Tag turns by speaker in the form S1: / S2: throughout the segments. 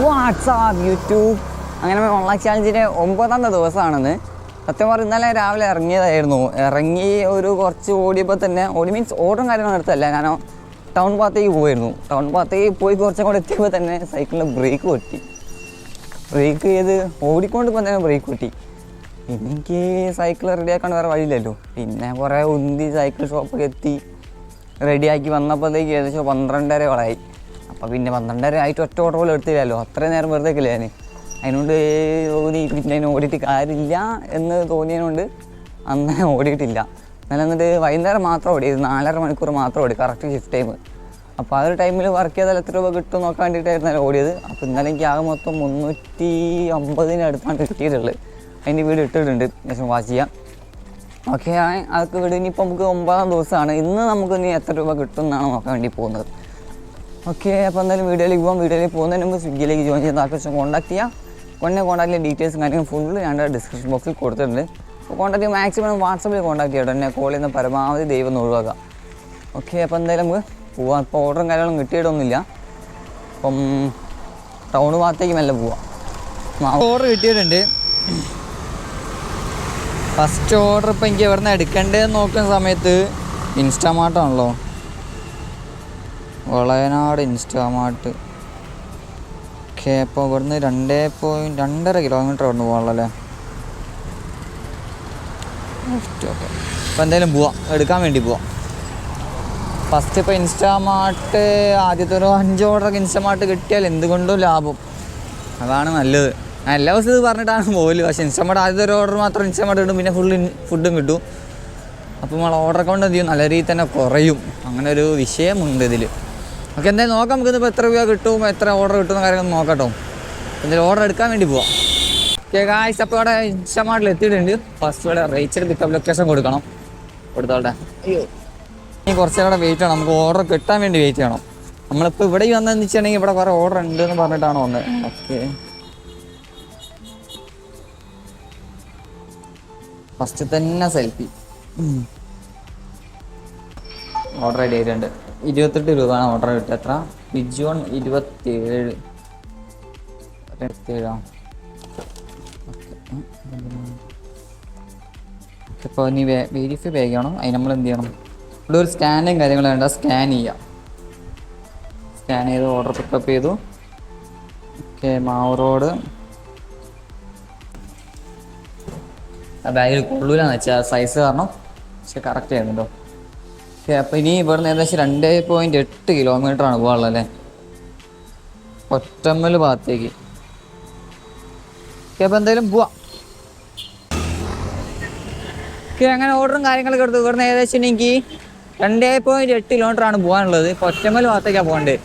S1: WhatsApp YouTube അങ്ങനെ online ചാലഞ്ചിന്റെ ഒമ്പതാമത്തെ ദിവസമാണെന്ന്. സത്യം പറഞ്ഞാൽ ഇന്നലെ രാവിലെ ഇറങ്ങിയതായിരുന്നു. ഇറങ്ങി ഒരു കുറച്ച് ഓടിയപ്പോൾ തന്നെ ഓടി മീൻസ് ഓടും കാര്യങ്ങളും എടുത്തല്ല ഞാൻ ടൗൺ ഭാഗത്തേക്ക് പോയിരുന്നു ടൗൺ ഭാഗത്തേക്ക് പോയി കുറച്ചും കൂടെ എത്തിയപ്പോൾ തന്നെ സൈക്കിളിൽ ബ്രേക്ക് പൊട്ടി. ബ്രേക്ക് ചെയ്ത് ഓടിക്കൊണ്ട് തന്നെ ബ്രേക്ക് പൊട്ടി. പിന്നെ എനിക്ക് സൈക്കിൾ റെഡിയാക്കാൻ വേറെ വഴിയില്ലല്ലോ. പിന്നെ കുറേ ഉന്തി സൈക്കിൾ ഷോപ്പൊക്കെ എത്തി. റെഡിയാക്കി വന്നപ്പോഴത്തേക്ക് ഏകദേശം പന്ത്രണ്ടരയോളായി. അപ്പോൾ പിന്നെ പന്ത്രണ്ടര ആയിട്ട് ഒറ്റ ഓട്ടോ പോലും എടുത്തില്ലല്ലോ. അത്രയും നേരം വെറുതെ ഞാൻ അതിനോണ്ട് തോന്നി പിന്നെ അതിന് ഓടിയിട്ട് കാര്യമില്ല എന്ന് തോന്നിയതുകൊണ്ട് അന്ന് ഓടിയിട്ടില്ല. എന്നാലും എന്നിട്ട് വൈകുന്നേരം മാത്രം ഓടി നാലര മണിക്കൂർ മാത്രം ഓടി കറക്റ്റ് ഷിഫ്റ്റ് ടൈം അപ്പോൾ ആ ഒരു ടൈമിൽ വർക്ക് ചെയ്താൽ എത്ര രൂപ കിട്ടും നോക്കാൻ വേണ്ടിയിട്ടായിരുന്നു ഓടിയത്. അപ്പോൾ ഇന്നലെ എനിക്ക് ആകെ മൊത്തം മുന്നൂറ്റി അമ്പതിന് അടുത്താണ് കിട്ടിയിട്ടുള്ളത്. അതിന്റെ വീട് ഇട്ടിട്ടുണ്ട് ശേഷം വാച്ച് ചെയ്യാം ഓക്കെ അതൊക്കെ വീട് ഇനിയിപ്പോൾ നമുക്ക് ഒമ്പതാം ദിവസമാണ്. ഇന്ന് നമുക്ക് ഇനി എത്ര രൂപ കിട്ടും എന്നാണ് നോക്കാൻ വേണ്ടി പോകുന്നത്. ഓക്കെ അപ്പോൾ എന്തായാലും വീഡിയോയിലേക്ക് പോകാം വീഡിയോയിലേക്ക് പോകുന്നതിന് മുമ്പ് സ്വിഗ്ഗിയിലേക്ക് ജോയിൻ ചെയ്ത് ആൾക്കാർ കോൺടാക്ട് ചെയ്യാം. കൊണ്ടേ കോൺടാക്റ്റിലെ ഡീറ്റെയിൽസും കാര്യങ്ങളും ഫുള്ള് ഞാൻ ഡിസ്ക്രിപ്ഷൻ ബോക്സിൽ കൊടുത്തിട്ടുണ്ട്. അപ്പോൾ കോൺടാക്ട് മാക്സിമം വാട്സപ്പിൽ കോൺടാക്ട് ചെയ്യട്ടോ എന്നെ കോൾ ചെയ്യുന്ന പരമാവധി ദൈവം ഒന്ന് ഒഴിവാക്കാം. ഓക്കെ അപ്പോൾ എന്തായാലും നമുക്ക് പോവാം. ഇപ്പോൾ ഓർഡറും കാര്യങ്ങളും കിട്ടിയിട്ടൊന്നുമില്ല. അപ്പം ടൗൺ ഭാഗത്തേക്ക് മെല്ലെ പോവാം. ഓർഡർ കിട്ടിയിട്ടുണ്ട്. ഫസ്റ്റ് ഓർഡർ ഇപ്പം എനിക്ക് എവിടെ നിന്ന് എടുക്കേണ്ടതെന്ന് നോക്കുന്ന സമയത്ത് ഇൻസ്റ്റാമാർട്ടാണല്ലോ വളയനാട് ഇൻസ്റ്റാമാർട്ട്. ഓക്കെ അപ്പോൾ ഇവിടുന്ന് രണ്ടേ പോയിന്റ് രണ്ടര കിലോമീറ്റർ ഇവിടുന്ന് പോകാനുള്ളല്ലേ ഓക്കെ അപ്പോൾ എന്തായാലും പോവാം. എടുക്കാൻ വേണ്ടി പോവാം. ഫസ്റ്റ് ഇപ്പോൾ ഇൻസ്റ്റാമാർട്ട് ആദ്യത്തെ ഒരു അഞ്ച് ഓർഡറൊക്കെ ഇൻസ്റ്റാമാർട്ട് കിട്ടിയാൽ എന്തുകൊണ്ടും ലാഭം. അതാണ് നല്ലത്. ഞാൻ എല്ലാ ദിവസവും ഇത് പറഞ്ഞിട്ടാണ് പോകൽ പക്ഷേ ഇൻസ്റ്റാമാർട്ട് ആദ്യത്തെ ഒരു ഓർഡർ മാത്രം ഇൻസ്റ്റാമാർട്ട് കിട്ടും. പിന്നെ ഫുൾ ഫുഡും കിട്ടും. അപ്പോൾ നമ്മൾ ഓർഡർ അക്കൗണ്ട് എന്ത് ചെയ്യും നല്ല രീതിയിൽ തന്നെ കുറയും. അങ്ങനെ ഒരു വിഷയമുണ്ട് ഇതിൽ ഓക്കെ എന്തായാലും നോക്കാം നമുക്ക് ഇപ്പോൾ എത്ര രൂപ കിട്ടും എത്ര ഓർഡർ കിട്ടുന്ന കാര്യങ്ങൾ നോക്കട്ടോ. എന്തായാലും ഓർഡർ എടുക്കാൻ വേണ്ടി പോവാം. ഓക്കെ ഗായ്സ് അപ്പോൾ ഇവിടെ ഇൻസ്റ്റാമാർട്ടിൽ എത്തിയിട്ടുണ്ട്. ഫസ്റ്റ് ഇവിടെ റേച്ചർ പിക്കപ്പ് ലൊക്കേഷൻ കൊടുക്കണം. കൊടുത്തോട്ടെ അയ്യോ. ഇനി കുറച്ച് കൂടെ വെയിറ്റ് ചെയ്യണം. നമുക്ക് ഓർഡർ കിട്ടാൻ വേണ്ടി വെയിറ്റ് ചെയ്യണം. നമ്മളിപ്പോൾ ഇവിടെ വന്നതെന്ന് വെച്ചിട്ടുണ്ടെങ്കിൽ ഇവിടെ കുറേ ഓർഡർ ഉണ്ട് എന്ന് പറഞ്ഞിട്ടാണ് വന്നത്. ഓക്കെ. ഫസ്റ്റ് തന്നെ സെൽഫി ഓർഡർ ചെയ്തിട്ടുണ്ട് ആയിട്ടുണ്ട്. ഇരുപത്തെട്ട് രൂപയാണ് ഓർഡർ കിട്ടുക. എത്ര? ബിജോൺ ഇരുപത്തിയേഴ്. ഇരുപത്തിയേഴാ ഇപ്പോൾ ഇനി വെരിഫൈ പേ ചെയ്യണം. അതിന് നമ്മൾ എന്ത് ചെയ്യണം? ഇവിടെ ഒരു സ്കാനും കാര്യങ്ങളും വേണ്ട. സ്കാൻ ചെയ്യാം. സ്കാൻ ചെയ്ത് ഓർഡർ പിക്കപ്പ് ചെയ്തു. ഓക്കെ മാവ് റോഡ് ആ ബാഗിൽ കൊള്ളൂലെന്ന് വെച്ചാൽ സൈസ് കാരണം. പക്ഷെ കറക്റ്റ് ആയിരുന്നല്ലോ ഓക്കെ അപ്പോൾ ഇനി ഇവിടുന്ന് ഏകദേശം രണ്ട് പോയിന്റ് എട്ട് കിലോമീറ്റർ ആണ് പോകാനുള്ളത് അല്ലേ? ഒറ്റമ്മൽ ഭാഗത്തേക്ക്. ഓക്കെ അപ്പോൾ എന്തായാലും പോവാ. ഓക്കെ അങ്ങനെ ഓർഡറും കാര്യങ്ങളൊക്കെ എടുത്തു. ഇവിടുന്ന് ഏകദേശം എനിക്ക് രണ്ട് പോയിന്റ് എട്ട് കിലോമീറ്റർ ആണ് പോകാനുള്ളത് ഇപ്പോൾ ഒറ്റമ്മൽ ഭാഗത്തേക്കാണ് പോകേണ്ടത്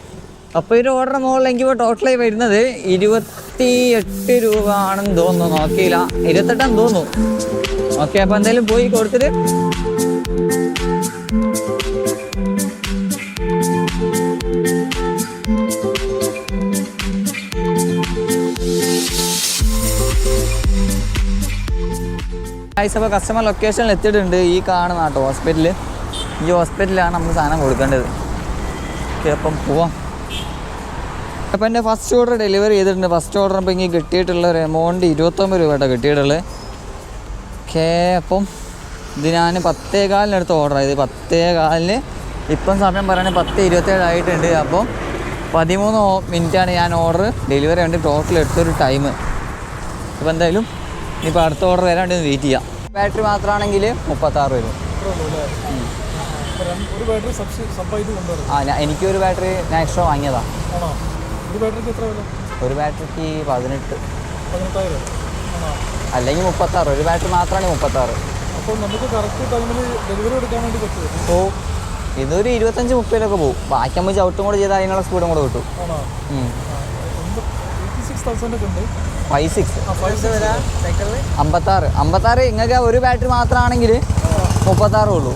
S1: അപ്പോൾ ഒരു ഓർഡർ മുകളിൽ എനിക്ക് ടോട്ടലായി വരുന്നത് ഇരുപത്തി എട്ട് രൂപ ആണെന്ന് തോന്നുന്നു. നോക്കിയില്ല. ഇരുപത്തെട്ടാന്ന് തോന്നുന്നു. ഓക്കെ അപ്പോൾ എന്തായാലും പോയി കൊടുത്തിട്ട് ഗൈസ് അപ്പോൾ കസ്റ്റമർ ലൊക്കേഷനിൽ എത്തിയിട്ടുണ്ട്. ഈ കാണുന്ന കേട്ടോ ഹോസ്പിറ്റലിൽ ഈ ഹോസ്പിറ്റലിലാണ് നമ്മൾ സാധനം കൊടുക്കേണ്ടത്. ഓക്കെ അപ്പം പോവാം. അപ്പം എന്റെ ഫസ്റ്റ് ഓർഡർ ഡെലിവറി ചെയ്തിട്ടുണ്ട്. ഫസ്റ്റ് ഓർഡർ അപ്പോൾ ഇങ്ങനെ കിട്ടിയിട്ടുള്ള ഒരു എമൗണ്ട് ഇരുപത്തൊമ്പത് രൂപ കേട്ടോ കിട്ടിയിട്ടുള്ളത്. ഓക്കെ അപ്പം ഇത് ഞാൻ പത്തേ കാലിനടുത്ത് ഓർഡർ ചെയ്ത് പത്തേ കാലിന് ഇപ്പം സമയം പറയുകയാണെങ്കിൽ പത്ത് ഇരുപത്തേഴ് ആയിട്ടുണ്ട്. അപ്പോൾ പതിമൂന്ന് മിനിറ്റാണ് ഞാൻ ഓർഡർ ഡെലിവറി വേണ്ടി ടോട്ടൽ എടുത്തൊരു ടൈം അപ്പോൾ എന്തായാലും ഇനിയിപ്പോൾ അടുത്ത ഓർഡർ വരാണ്ട് വെയിറ്റ് ചെയ്യാം. ബാറ്ററി മാത്രമാണെങ്കിൽ മുപ്പത്താറ് വരും.
S2: ഒരു ബാറ്ററി സബ് സബ്ബായിട്ട് കൊണ്ടുവരും
S1: ആ എനിക്ക് എനിക്കൊരു ബാറ്ററി ഞാൻ എക്സ്ട്രാ വാങ്ങിയതാണ്
S2: ആണോ? ഒരു ബാറ്ററിക്ക് എത്ര
S1: ഒരു ബാറ്ററിക്ക് പതിനെട്ട്. അല്ലെങ്കിൽ മുപ്പത്താറ്. ഒരു ബാറ്ററി മാത്രമാണ് മുപ്പത്താറ്.
S2: അപ്പോൾ നമുക്ക് കറക്റ്റ് ടൈമിൽ ഡെലിവറി എടുക്കാൻ വേണ്ടി പറ്റുമോ?
S1: ഓ ഇതൊരു ഇരുപത്തഞ്ച് മുപ്പതിലൊക്കെ പോകും ബാക്കി നമ്മൾ ചവിട്ടും കൂടെ ചെയ്താൽ അതിനുള്ള സ്പീഡും കൂടെ കിട്ടും
S2: ആണോ എയ്റ്റി സിക്സ് തൗസൻഡ് ഒക്കെ ഉണ്ട്
S1: ഫൈവ് സിക്സ് അമ്പത്താറ്. അമ്പത്താറ് നിങ്ങൾക്ക് ഒരു ബാറ്ററി മാത്രമാണെങ്കിൽ മുപ്പത്താറേ ഉള്ളൂ.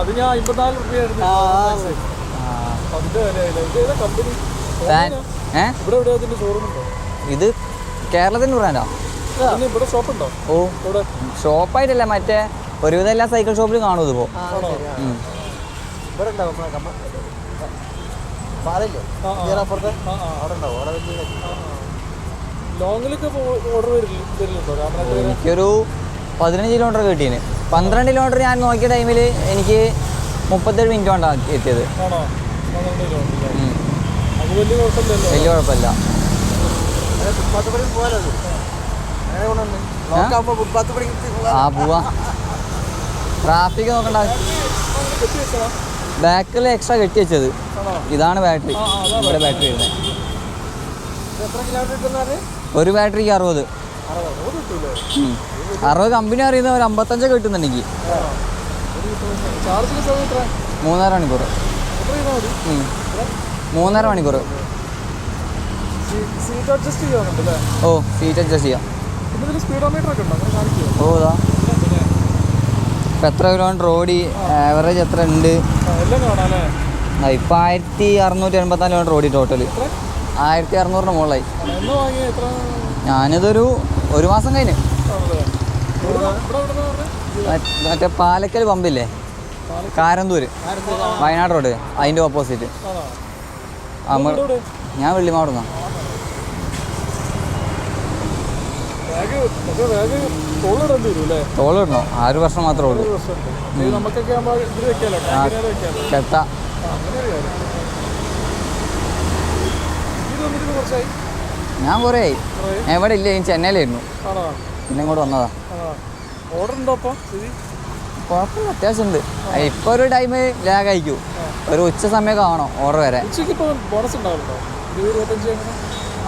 S2: അത് ഞാൻ അമ്പത്തിനാല് രൂപയായിരുന്നു ഇത്
S1: കേരളത്തിന്റെ ബ്രാൻഡാ ഷോപ്പായിട്ടല്ല മറ്റേ ഒരുവിധം എല്ലാ സൈക്കിൾ ഷോപ്പിലും കാണും ഇതിപ്പോ.
S3: ഇവിടെ ഉണ്ടാവും നമ്മളെ കമ്മ പാലല്ലേ
S2: ആ.
S3: അവിടെ ഉണ്ടാവും അവിടെ വലിയ
S2: ലോങ്ങിലൊക്കെ ഓർഡർ വരുന്നുണ്ടോ
S1: എനിക്കൊരു പതിനഞ്ച് കിലോമീറ്റർ കിട്ടിയത് പന്ത്രണ്ട് കിലോമീറ്റർ ഞാൻ നോക്കിയ ടൈമിൽ എനിക്ക് മുപ്പത്തേഴ് മിനിറ്റ് കൊണ്ടാണ് എത്തിയത്?
S2: വലിയ
S1: കുഴപ്പമില്ല ആ പോവാ ട്രാഫിക് നോക്കണ്ട ബാക്കിൽ എക്സ്ട്രാ കെട്ടി വെച്ചത്. ഇതാണ് ബാറ്ററി
S2: അതാ
S1: ഇവിടെ ബാറ്ററി വരുന്നത് ഒരു ബാറ്ററിക്ക് അറുപത്.
S2: അറുപത്.
S1: കമ്പനി അറിയുന്ന ഒരു അമ്പത്തഞ്ചൊക്കെ കിട്ടുന്നുണ്ടെങ്കിൽ മൂന്നര മണിക്കൂർ. മൂന്നര മണിക്കൂർ
S2: സീറ്റ് അഡ്ജസ്റ്റ് ചെയ്യാനുണ്ട്
S1: ഓ സീറ്റ് അഡ്ജസ്റ്റ് ചെയ്യാം. ഓ ഇതാ. എത്ര കിലോമീറ്റർ ഓടി? ആവറേജ് എത്ര ഉണ്ട്? ഇപ്പം ആയിരത്തി അറുന്നൂറ്റി എൺപത്തിനാല് കിലോമീറ്റർ ഓടി ടോട്ടൽ ആയിരത്തി അറുന്നൂറിന് മുകളിലായി. ഞാനിതൊരു ഒരു മാസം കഴിഞ്ഞ്. മറ്റ് പാലക്കൽ പമ്പില്ലേ? കാരന്തൂര്. വയനാട് റോഡ് അതിന്റെ ഓപ്പോസിറ്റ് അമർ ഞാൻ വെള്ളിമാടുന്ന തോളിടണോ. ആ ഒരു വർഷം മാത്രമേ ഉള്ളൂ. കെട്ട. ഞാൻ കുറേ ആയി. എവിടെ ഇല്ല ഞാൻ ചെന്നൈയിലായിരുന്നു. പിന്നെ ഇങ്ങോട്ട് വന്നതാ. കുഴപ്പമില്ല അത്യാവശ്യം ഉണ്ട്. ഇപ്പൊ ഒരു ടൈം ലാഗ് ആയിക്കൂ ഒരു ഉച്ച സമയമൊക്കെ ആവണോ ഓർഡർ വരെ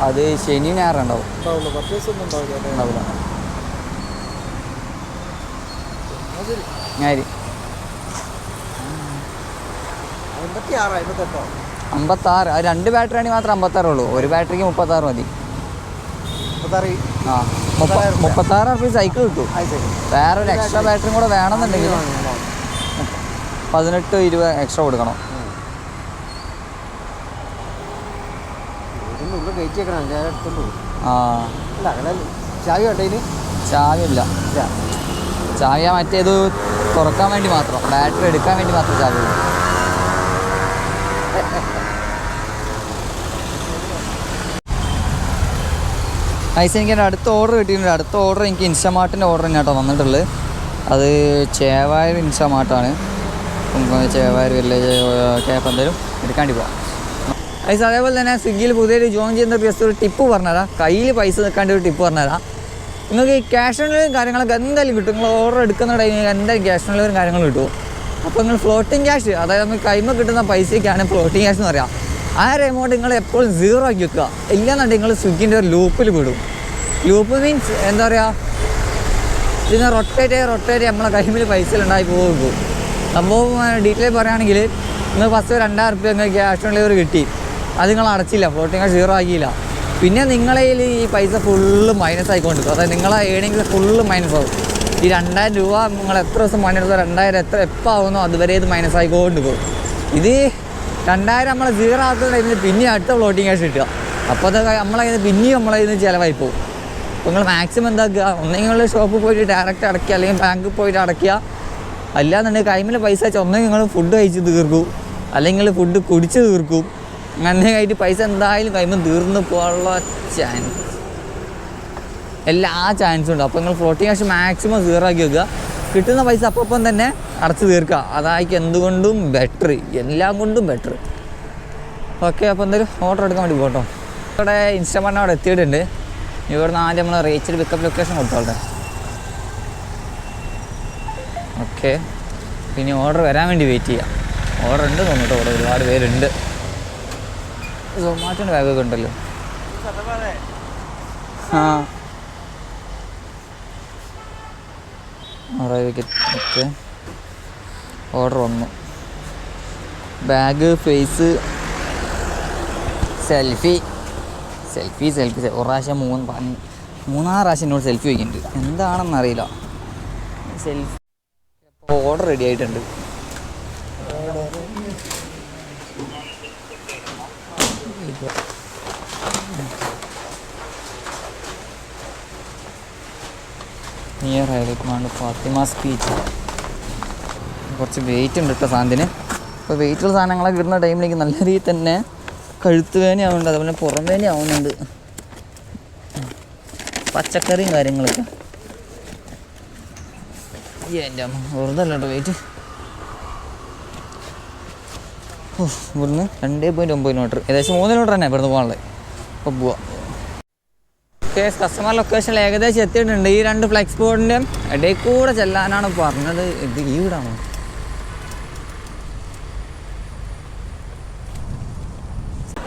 S1: അത് ശനി
S2: ഞായറുണ്ടാവും ഉണ്ടാവില്ല.
S3: ആറോ
S1: അമ്പത്താറ്. അത് രണ്ട് ബാറ്ററി ആണെങ്കിൽ മാത്രം അമ്പത്താറ് ഉള്ളൂ ഒരു ബാറ്ററിക്ക് മുപ്പത്താറ് മതി. ആ മുപ്പ- മുപ്പത്താറ് റുപ്യ. സൈക്കിൾ കിട്ടും. വേറെ ഒരു എക്സ്ട്രാ ബാറ്ററിയും കൂടെ വേണമെന്നുണ്ടെങ്കിൽ പതിനെട്ട് ഇരുപത് എക്സ്ട്രാ കൊടുക്കണം. ആ. ചാവില്ല
S3: ഇല്ല.
S1: ചാവിയ മറ്റേത് തുറക്കാൻ വേണ്ടി മാത്രം. ബാറ്ററി എടുക്കാൻ വേണ്ടി മാത്രം ചാവി ഉള്ളൂ. ഐസ് എനിക്ക് എന്റെ അടുത്ത ഓർഡർ കിട്ടിയിട്ടുണ്ട്. അടുത്ത ഓർഡർ എനിക്ക് ഇൻസ്റ്റമാർട്ടിന്റെ ഓർഡർ തന്നെ കേട്ടോ വന്നിട്ടുള്ളത്. അത് ചേവായൂർ ഇൻസ്റ്റമാർട്ടാണ്. ചേവായൂർ വില്ലേജ് ക്യാപ്പ് എന്തായാലും എടുക്കാണ്ടി പോവാം. പൈസ അതേപോലെ തന്നെ സ്വിഗ്ഗിയിൽ പുതിയൊരു ജോയിൻ ചെയ്യുന്ന ജസ്റ്റ് ഒരു ടിപ്പ് പറഞ്ഞുതരാം. കയ്യിൽ പൈസ നിൽക്കാണ്ട് ഒരു ടിപ്പ് പറഞ്ഞുതരാം. നിങ്ങൾക്ക് ക്യാഷ് ഓൺ ഡെലിവറി കാര്യങ്ങളൊക്കെ എന്തായാലും കിട്ടും. നിങ്ങൾ ഓർഡർ എടുക്കുന്ന ടൈമിൽ എന്തായാലും ക്യാഷ് ഓൺ ഡെലിവറി കാര്യങ്ങൾ കിട്ടും. അപ്പോൾ നിങ്ങൾ ഫ്ലോട്ടിംഗ് ക്യാഷ് അതായത് നമുക്ക് കൈമ കിട്ടുന്ന പൈസയ്ക്കാണ് ഫ്ലോട്ടിംഗ് ക്യാഷ് എന്ന് പറയാം. ആ ഒരു എമൗണ്ട് നിങ്ങൾ എപ്പോഴും സീറോ ആക്കി വെക്കുക. ഇല്ലാന്നുണ്ടെങ്കിൽ നിങ്ങൾ സ്വിഗ്ഗിന്റെ ഒരു ലൂപ്പിൽ വിടും. ലൂപ്പ് മീൻസ് എന്താ പറയുക ഇതിനെ റൊട്ടേറ്റ് ചെയ്ത് റൊട്ടേറ്റ് നമ്മളെ കൈമിൽ പൈസ ഉണ്ടായി പോകും. സംഭവം ഡീറ്റെയിൽ പറയുകയാണെങ്കിൽ നിങ്ങൾ ഫസ്റ്റ് രണ്ടായിരം റുപ്യ നിങ്ങൾക്ക് ക്യാഷ് ഓൺ ഡെലിവറി കിട്ടി. അത് നിങ്ങൾ അടച്ചില്ല. Floating zero ആക്കിയില്ല. പിന്നെ നിങ്ങളെ ഈ പൈസ ഫുള്ള് മൈനസ് ആയിക്കൊണ്ടിരിക്കും. അതായത് നിങ്ങളെ ഏണിങ്സ് ഫുള്ള് മൈനസ് ആവും. ഈ രണ്ടായിരം രൂപ നിങ്ങൾ എത്ര ദിവസം പണിയെടുത്തോ രണ്ടായിരം എത്ര എപ്പോൾ ആവുന്നോ അതുവരെ ഇത് മൈനസ് ആയിക്കൊണ്ട് പോകും ഇത് രണ്ടായിരം നമ്മൾ സീറോ ആക്കുന്ന ടൈമിൽ പിന്നെ അടുത്ത ഫ്ലോട്ടിംഗ് ക്യാഷ് കിട്ടുക. അപ്പോൾ അത് നമ്മളെ കയ്യിൽ നിന്ന് പിന്നെയും നമ്മളെ കയ്യിൽ ചിലവായി പോകും. അപ്പോൾ നിങ്ങൾ മാക്സിമം എന്താക്കുക ഒന്നെങ്കിൽ ഷോപ്പിൽ പോയിട്ട് ഡയറക്റ്റ് അടയ്ക്കുക അല്ലെങ്കിൽ ബാങ്കിൽ പോയിട്ട് അടയ്ക്കുക. അല്ലാന്നുണ്ടെങ്കിൽ കൈമിൽ പൈസ വെച്ചാൽ ഒന്നെങ്കിൽ നിങ്ങൾ ഫുഡ് കഴിച്ച് തീർക്കും. അല്ലെങ്കിൽ ഫുഡ് കുടിച്ച് തീർക്കും. അങ്ങനെ ആയിട്ട് പൈസ എന്തായാലും കൈമ തീർന്നു പോകാനുള്ള ചാൻസ് എല്ലാ ചാൻസും ഉണ്ട്. അപ്പോൾ നിങ്ങൾ ഫ്ലോട്ടിങ് ക്യാഷ് മാക്സിമം സീറോ ആക്കി വെക്കുക. കിട്ടുന്ന പൈസ അപ്പം തന്നെ അടച്ച് തീർക്കുക. അതായിരിക്കും എന്തുകൊണ്ടും ബെറ്റർ എല്ലാം കൊണ്ടും ബെറ്റർ ഓക്കെ അപ്പോൾ എന്തായാലും ഓർഡർ എടുക്കാൻ വേണ്ടി പോട്ടോ ഇവിടെ ഇൻസ്റ്റാമാർട്ടിന് അവിടെ എത്തിയിട്ടുണ്ട്. ഇവിടുന്ന് ആദ്യം നമ്മൾ റീച്ചിൽ പിക്കപ്പ് ലൊക്കേഷൻ കൊടുത്തോട്ടെ ഓക്കെ പിന്നെ ഓർഡർ വരാൻ വേണ്ടി വെയിറ്റ് ചെയ്യാം. ഓർഡർ ഉണ്ട് തോന്നിട്ടോ ഇവിടെ ഒരുപാട് പേരുണ്ട്. സൊമാറ്റോന്റെ ബാഗൊക്കെ ഉണ്ടല്ലോ. ആ. ഓക്കെ ഓർഡർ വന്നു. Bag face selfie selfie selfie ഒരു പ്രാവശ്യം മൂന്ന് മൂന്നാറ് പ്രാവശ്യം എന്നോട് സെൽഫി വയ്ക്കുന്നുണ്ട് എന്താണെന്നറിയില്ല സെൽഫി ഓർഡർ റെഡി ആയിട്ടുണ്ട്. നിയർ ഹൈലൈറ്റ് ഫാത്തിമ സ്പീച്ച് കുറച്ച് വെയിറ്റ് ഉണ്ട് കേട്ടോ സാധനത്തിന്. അപ്പോൾ വെയിറ്റുള്ള സാധനങ്ങളൊക്കെ ഇടുന്ന ടൈമിലേക്ക് നല്ല രീതിയിൽ തന്നെ കഴുത്ത് വേനയാവുന്നുണ്ട് അതുപോലെ പുറം വേനയാവുന്നുണ്ട് പച്ചക്കറിയും കാര്യങ്ങളൊക്കെ. എന്റെ വെറുതെ അല്ല കേട്ടോ വെയിറ്റ് ഓ ഇവിടുന്ന് രണ്ടേ പോയിന്റ് ഒമ്പത് കിലോമീറ്റർ ഏകദേശം മൂന്ന് കിലോമീറ്റർ തന്നെ ഇവിടുന്ന് പോകാനുള്ളത്. അപ്പോൾ പോവാം. ഓക്കെ കസ്റ്റമർ ലൊക്കേഷനിൽ ഏകദേശം എത്തിയിട്ടുണ്ട്. ഈ രണ്ട് ഫ്ലെക്സ് ബോർഡിന്റെ ഇടയിൽ കൂടെ ചെല്ലാനാണ് പറഞ്ഞത്. ഇത് ഈ വീടാണോ?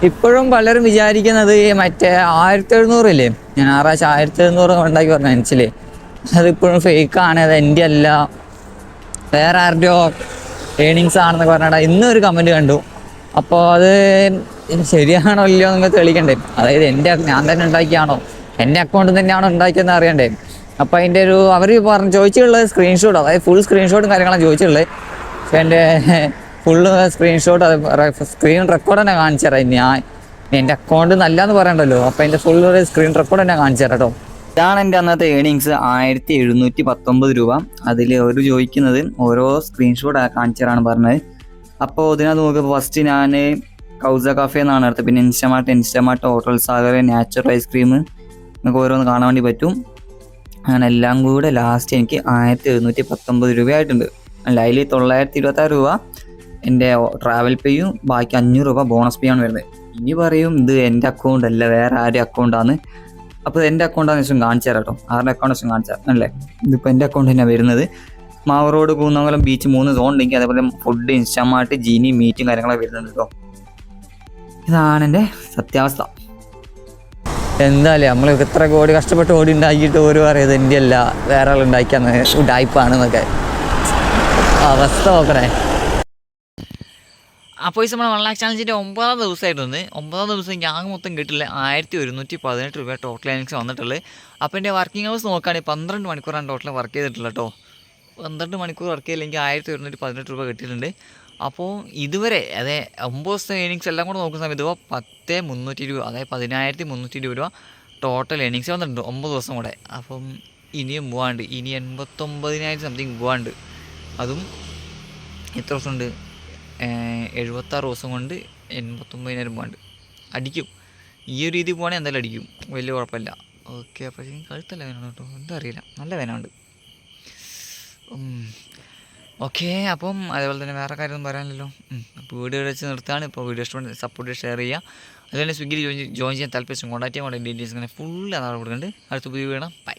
S1: ഇപ്പോഴും പലരും വിചാരിക്കുന്നത് മറ്റേ ആയിരത്തി എഴുന്നൂറില്ലേ ഞാൻ ആറാഴ്ച ആയിരത്തി എഴുന്നൂറ് ഉണ്ടാക്കി പറഞ്ഞു മനസ്സിലേ അതിപ്പോഴും ഫേക്കാണ് അത് എന്റെ അല്ല. വേറെ ആരുടെയോ ഏണിങ്സ് ആണെന്നൊക്കെ പറഞ്ഞാൽ ഇന്നും ഒരു കമന്റ് കണ്ടു. അപ്പോൾ അത് ശരിയാണോ ഇല്ലയോ നിങ്ങൾ തെളിയിക്കണ്ടേ. അതായത് എന്റെ ഞാൻ തന്നെ ഉണ്ടാക്കിയാണോ? എന്റെ അക്കൗണ്ട് തന്നെയാണോ ഉണ്ടാക്കിയെന്ന് അറിയണ്ടേ. അപ്പോൾ അതിന്റെ ഒരു അവർ പറഞ്ഞു ചോദിച്ചിട്ടുള്ളത് സ്ക്രീൻഷോട്ട് അതായത് ഫുൾ സ്ക്രീൻഷോട്ടും കാര്യങ്ങളാണ് ചോദിച്ചിട്ടുള്ളത് പക്ഷേ എന്റെ ഫുള്ള് സ്ക്രീൻഷോട്ട് അത് സ്ക്രീൻ റെക്കോർഡ് തന്നെ കാണിച്ചു തരാം. ഞാൻ എന്റെ അക്കൗണ്ട് നല്ലതെന്ന് പറയണ്ടല്ലോ. അപ്പോൾ എന്റെ ഫുൾ സ്ക്രീൻ റെക്കോർഡ് തന്നെ കാണിച്ചു തരാം കേട്ടോ. ഇതാണ് എന്റെ അന്നത്തെ ഏണിങ്സ് ആയിരത്തി എഴുന്നൂറ്റി പത്തൊമ്പത് രൂപ. അതിൽ ഒരു ചോദിക്കുന്നത് ഓരോ സ്ക്രീൻഷോട്ട് കാണിച്ചതാണ് പറഞ്ഞത്. അപ്പോൾ ഇതിനകത്ത് നോക്കിയപ്പോൾ ഫസ്റ്റ് ഞാൻ കൗസ കഫേ എന്നാണ് എടുത്തത് പിന്നെ Instamart Instamart hotel Sagar natural ice cream നമുക്ക് ഓരോന്ന് കാണാൻ വേണ്ടി പറ്റും. അങ്ങനെ എല്ലാം കൂടെ ലാസ്റ്റ് എനിക്ക് ആയിരത്തി എഴുന്നൂറ്റി പത്തൊമ്പത് രൂപയായിട്ടുണ്ട്. അല്ല അതിൽ തൊള്ളായിരത്തി ഇരുപത്താറ് രൂപ എന്റെ ട്രാവൽ പേയും ബാക്കി അഞ്ഞൂറ് രൂപ ബോണസ് പേ ആണ് വരുന്നത്. ഇനി പറയും ഇത് എന്റെ അക്കൗണ്ട് അല്ല വേറെ ആരുടെ അക്കൗണ്ടാണ് അപ്പോൾ എന്റെ അക്കൗണ്ടാന്ന് വെച്ചാൽ കാണിച്ചു തരാം കേട്ടോ ആരുടെ അക്കൗണ്ട് വെച്ചാൽ കാണിച്ചു തരാം അല്ലേ? ഇതിപ്പോൾ എന്റെ അക്കൗണ്ട് തന്നെയാണ് വരുന്നത് മാവറോഡ് റോഡ് കൂന്നമംഗലം ബീച്ച് മൂന്ന് സോൺ ഉണ്ടെങ്കിൽ അതേപോലെ ഫുഡ് ഇൻസ്റ്റാമാർട്ട് ജീനി മീറ്റും കാര്യങ്ങളൊക്കെ വരുന്നുണ്ട് കേട്ടോ ഇതാണ് എന്റെ സത്യാവസ്ഥ. എന്തായാലും നമ്മൾ ഇത്ര കോടി കഷ്ടപ്പെട്ട് ഓടി ഉണ്ടാക്കിയിട്ട് ഒരു പറയുന്നത് എന്റെ അല്ല വേറെ ആൾ ഉണ്ടാക്കിയാന്ന് അവസ്ഥ നോക്കണേ. അപ്പോൾ ഈ നമ്മൾ വൺ ലാക്ക് ചാലഞ്ചിന്റെ ഒമ്പതാം ദിവസമായിരുന്നു ഒമ്പതാം ദിവസം ഞാൻ മൊത്തം കിട്ടില്ല. ആയിരത്തി ഒരുന്നൂറ്റി പതിനെട്ട് രൂപ ടോട്ടൽ ഏണിങ്സ് വന്നിട്ടുള്ളത് അപ്പോൾ എന്റെ വർക്കിംഗ് ഹവേഴ്സ് നോക്കുകയാണെങ്കിൽ പന്ത്രണ്ട് മണിക്കൂറാണ് ടോട്ടൽ വർക്ക് ചെയ്തിട്ടുള്ളത് കേട്ടോ പന്ത്രണ്ട് മണിക്കൂർ വർക്ക് ചെയ്തില്ലെങ്കിൽ ആയിരത്തി ഒരുന്നൂറ്റി പതിനെട്ട് രൂപ കിട്ടിയിട്ടുണ്ട്. അപ്പോൾ ഇതുവരെ അതെ ഒമ്പത് ദിവസത്തെ ഏണിങ്സ് എല്ലാം കൂടെ നോക്കുന്ന സമയത്ത് ഇപ്പോൾ പത്ത് മുന്നൂറ്റി രൂപ അതായത് പതിനായിരത്തി മുന്നൂറ്റി ഇരുപത് രൂപ ടോട്ടൽ ഏണിങ്സ് വന്നിട്ടുണ്ട് ഒമ്പത് ദിവസം കൂടെ. അപ്പം ഇനിയും പോകാണ്ട് ഇനി എൺപത്തൊമ്പതിനായിരം സംതിങ് പോകാണ്ട് അതും എത്ര ദിവസമുണ്ട്? എഴുപത്താറ് ദിവസം കൊണ്ട് എൺപത്തൊമ്പതിനായിരം പോകാണ്ട് അടിക്കും. ഈ ഒരു രീതി പോകണേ എന്തായാലും അടിക്കും. വലിയ കുഴപ്പമില്ല. ഓക്കെ അപ്പോൾ കഴുത്തല്ല വേനാണ് കേട്ടോ എന്താ അറിയില്ല നല്ല വേനുണ്ട് ഓക്കെ അപ്പം അതേപോലെ തന്നെ വേറെ കാര്യമൊന്നും പറയാനില്ലല്ലോ. ഉം. അപ്പോൾ വീഡിയോ വെച്ച് നിർത്താണ് ഇപ്പോൾ വീഡിയോ ഇഷ്ടപ്പെട്ട് സപ്പോർട്ട് ഷെയർ ചെയ്യുക. അതുപോലെ തന്നെ സ്വിഗ്ഗിയിൽ ജോയിൻ ജോയിൻ ചെയ്യാൻ താല്പര്യം കോൺടാക്ട് ചെയ്യാൻ ഡീറ്റെയിൽസ് ഇങ്ങനെ ഫുൾ അതാണ് കൊടുക്കുന്നുണ്ട്. അടുത്ത പുതിയ വീണം ബൈ